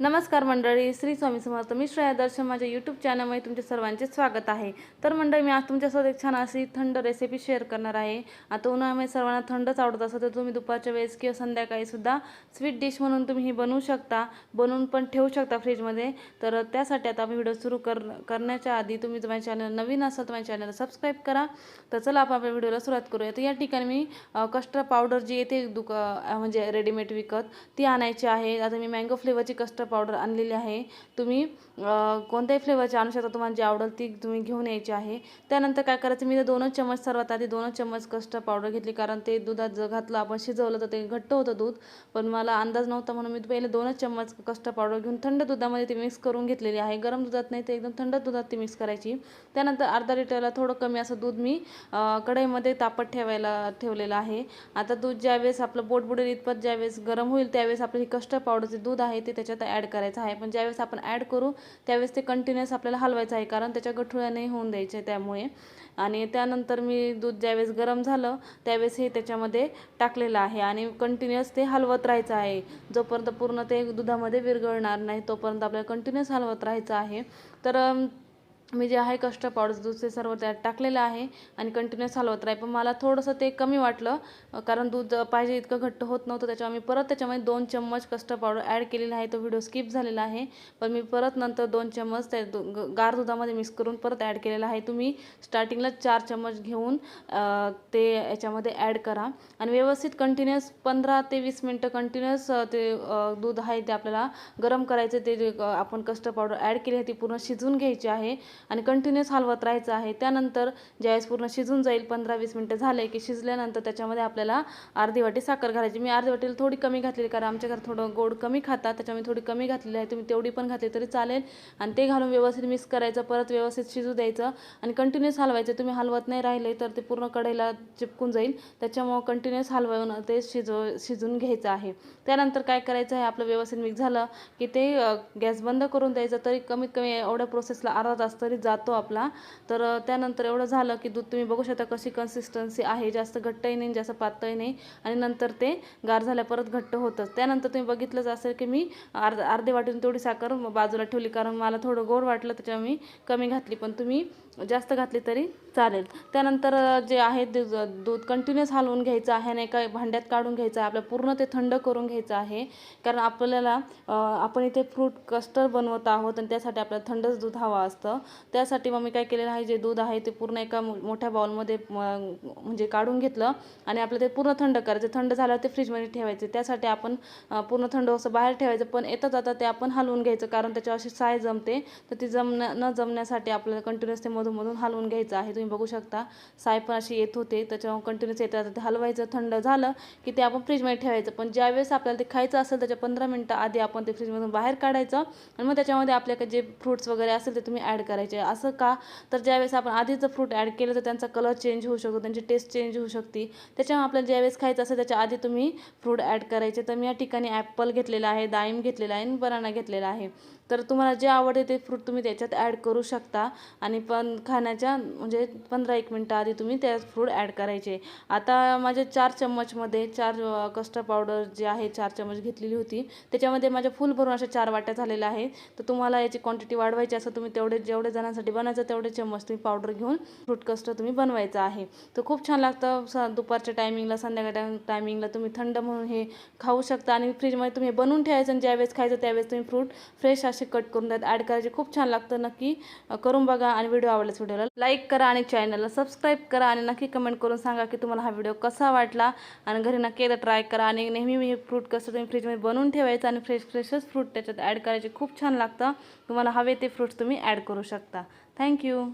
नमस्कार मंडळी श्री स्वामी समर्थ मी श्रेया दर्शन माझ्या यूट्यूब चॅनलमध्ये तुमचे सर्वांचे स्वागत आहे. तर मंडळी मी आज तुमच्यासोबत एक छान अशी थंड रेसिपी शेअर करणार आहे. आता उन्हाळ्यामध्ये सर्वांना थंडच आवडत असतं तर तुम्ही दुपारच्या वेळेस किंवा संध्याकाळीसुद्धा स्वीट डिश म्हणून तुम्ही ही बनवू शकता. बनवून पण ठेवू शकता फ्रीजमध्ये तर त्यासाठी आता व्हिडिओ सुरू कर करण्याच्या आधी तुम्ही जर माझ्या चॅनल नवीन असाल तर माझ्या चॅनलला सबस्क्राईब करा. तर चला आपण आपल्या व्हिडिओला सुरुवात करूया. तर या ठिकाणी मी कस्टर्ड पावडर जी येते दुका म्हणजे रेडीमेड विकत ती आणायची आहे. आता मी मँगो फ्लेवरची कस्टर्ड पावडर आणलेली आहे. तुम्ही कोणत्याही फ्लेवरची आणू शकता तुम्हाला जी आवडेल ती तुम्ही घेऊन यायची आहे. त्यानंतर काय करायचं मी दोनच चम्मच सर्वात आधी दोनच चम्मच कस्टर्ड पावडर घेतली कारण ते दुधात जर घातलं आपण शिजवलं तर ते घट्ट होतं दूध. पण मला अंदाज नव्हता म्हणून मी पहिले दोनच चम्मच कस्टर्ड पावडर घेऊन थंड दुधामध्ये ती मिक्स करून घेतलेली आहे. गरम दुधात नाही ते एकदम थंड दुधात ती मिक्स करायची. त्यानंतर अर्धा लिटरला थोडं कमी असं दूध मी कढईमध्ये तापत ठेवायला ठेवलेलं आहे. आता दूध ज्यावेळेस आपलं बोट बुडेल इतपत ज्यावेळेस गरम होईल त्यावेळेस आपलं ही कस्टर्ड पावडरचे दूध आहे ते त्याच्यात ॲड ॲड करायचं आहे. पण ज्यावेळेस आपण ॲड करू त्यावेळेस ते कंटिन्युअस आपल्याला हलवायचं आहे. कारण त्याच्या गठुळ्या नाही होऊन द्यायचे त्यामुळे. आणि त्यानंतर मी दूध ज्यावेळेस गरम झालं त्यावेळेस हे त्याच्यामध्ये टाकलेलं आहे. आणि कंटिन्युअस ते हलवत राहायचं आहे. जोपर्यंत पूर्ण ते दुधामध्ये विरघळणार नाही तोपर्यंत आपल्याला कंटिन्युअस हलवत राहायचं आहे. तर मी जे आहे कस्टर्ड पावडर दूध ते सर्व त्यात टाकलेलं आहे आणि कंटिन्युअस हलवत राही. पण मला थोडंसं ते कमी वाटलं कारण दूध पाहिजे इतकं घट्ट होत नव्हतं. त्याच्यामुळे मी परत त्याच्यामध्ये दोन चम्मच कस्टर्ड पावडर ॲड केलेला आहे. तो व्हिडिओ स्किप झालेला आहे. पण मी परत नंतर दोन चम्मच त्या दु- ग- गार दुधामध्ये मिक्स करून परत ॲड केलेला आहे. तुम्ही स्टार्टिंगला चार चम्मच घेऊन ते याच्यामध्ये ॲड करा. आणि व्यवस्थित कंटिन्युअस पंधरा ते वीस मिनटं कंटिन्युअस ते दूध आहे ते आपल्याला गरम करायचं ते जे, आपण कस्टर्ड पावडर ॲड केली आहे ती पूर्ण शिजवून घ्यायची आहे. आणि कंटिन्युअस हलवत राहायचं आहे. त्यानंतर ज्यावेळेस पूर्ण शिजून जाईल पंधरा वीस मिनटं झाले की शिजल्यानंतर त्याच्यामध्ये आपल्याला अर्धी वाटी साखर घालायची. मी अर्धी वाटीला थोडी कमी घातलेली कारण आमच्या घरात थोडं गोड कमी खातात त्याच्यामुळे थोडी कमी घातलेली आहे. तुम्ही तेवढी पण घातली तरी चालेल. आणि ते घालून व्यवस्थित मिक्स करायचं परत व्यवस्थित शिजू द्यायचं. आणि कंटिन्युअस हलवायचं. तुम्ही हलवत नाही राहिले तर ते पूर्ण कढईला चिपकून जाईल. त्याच्यामुळं कंटिन्युअस हलवून ते शिजव शिजून घ्यायचं आहे. त्यानंतर काय करायचं आहे? आपलं व्यवस्थित मिक्स झालं की ते गॅस बंद करून द्यायचं. तरी कमीत कमी एवढ्या प्रोसेसला अर्धा तास तरी जातो आपला तर त्यानंतर एवढं झालं की दूध तुम्ही बघू शकता कशी कन्सिस्टन्सी आहे जास्त घट्टही नाही जास्त पातळही नाही. आणि नंतर ते गार झाल्या परत घट्ट होतंच त्यानंतर तुम्ही बघितलंच असेल की मी अर्ध अर्धे वाटीतून तेवढी साखर बाजूला ठेवली कारण मला थोडं गोड वाटलं त्याच्यामुळे मी कमी घातली. पण तुम्ही जास्त घातली तरी चालेल. त्यानंतर जे आहे ते ज- दूध कंटिन्युअस हलवून घ्यायचं आहे आणि एका भांड्यात काढून घ्यायचं आहे. आपलं पूर्ण ते थंड करून घ्यायचं आहे. कारण आपल्याला आपण इथे फ्रूट कस्टर्ड बनवत आहोत आणि त्यासाठी आपल्याला थंडच दूध हवं असतं. त्यासाठी मग मी काय केलेलं आहे जे दूध आहे ते पूर्ण एका मो- मोठ्या बाउलमध्ये म्हणजे काढून घेतलं आणि आपलं ते पूर्ण थंड करायचं. थंड झालं ते फ्रीजमध्ये ठेवायचे. त्यासाठी आपण पूर्ण थंड असं बाहेर ठेवायचं. पण येतं जाता ते आपण हलवून घ्यायचं. कारण त्याच्यावर अशी साय जमते. तर ती जमण्या न जमण्यासाठी आपल्याला कंटिन्युअस ते मधून मधून हलवून घ्यायचं आहे. तुम्ही बघू शकता. साय पण अशी येत होते. त्याच्यामुळे कंटिन्युअस येत राहतं ते हलवायचं थंड झालं की ते आपण फ्रीजमध्ये ठेवायचं. पण ज्यावेळेस आपल्याला ते खायचं असेल त्याच्या पंधरा मिनटं आधी आपण ते फ्रीजमधून बाहेर काढायचं आणि मग त्याच्यामध्ये आपल्याकडे जे फ्रुट्स वगैरे असेल ते तुम्ही ॲड करायचे. असं का? तर ज्यावेळेस आपण आधीच फ्रूट ॲड केलं तर त्यांचा कलर चेंज होऊ शकतो त्यांची टेस्ट चेंज होऊ शकते. त्याच्यामुळे आपल्याला ज्यावेळेस खायचं असेल त्याच्या आधी तुम्ही फ्रूट ॲड करायचे. तर मी या ठिकाणी ॲपल घेतलेला आहे दाईम घेतलेला आहे आणि बनाना घेतलेला आहे. तर तुम्हाला जे आवडते ते फ्रूट तुम्ही त्याच्यात ॲड करू शकता. आणि पण खाण्याच्या म्हणजे पंधरा एक मिनटं आधी तुम्ही त्यात फ्रूट ॲड करायचे. आता माझ्या चार चम्मचमध्ये चार कस्टर्ड पावडर जे आहे चार चम्मच घेतलेली होती. त्याच्यामध्ये माझ्या फुल भरून अशा चार वाट्या झालेल्या आहे तर तुम्हाला याची क्वांटिटी वाढवायची असं तुम्ही तेवढे जेवढे जणांसाठी बनायचं तेवढे चम्मच तुम्ही पावडर घेऊन फ्रूट कस्टर्ड तुम्ही बनवायचं आहे. तर खूप छान लागतं स दुपारच्या टायमिंगला संध्याकाळ टायमिंगला तुम्ही थंड म्हणून हे खाऊ शकता. आणि फ्रीजमध्ये तुम्ही बनवून ठेवायचं आणि ज्यावेळेस खायचं त्यावेळेस तुम्ही फ्रूट फ्रेश असे कट करून त्यात ॲड करायचे. खूप छान लागतं नक्की करून बघा आणि व्हिडिओ आवडल्यास व्हिडिओला लाईक करा आणि चॅनलला सबस्क्राईब करा आणि नक्की कमेंट करून सांगा की तुम्हाला हा व्हिडिओ कसा वाटला. आणि घरी नक्की एकदा ट्राय करा आणि नेहमी मी फ्रूट कसं तुम्ही फ्रीजमध्ये बनवून ठेवायचं आणि फ्रेश फ्रेशच फ्रूट त्याच्यात ॲड करायचे. खूप छान लागतं. तुम्हाला हवे ते फ्रूट्स तुम्ही ॲड करू शकता. थँक्यू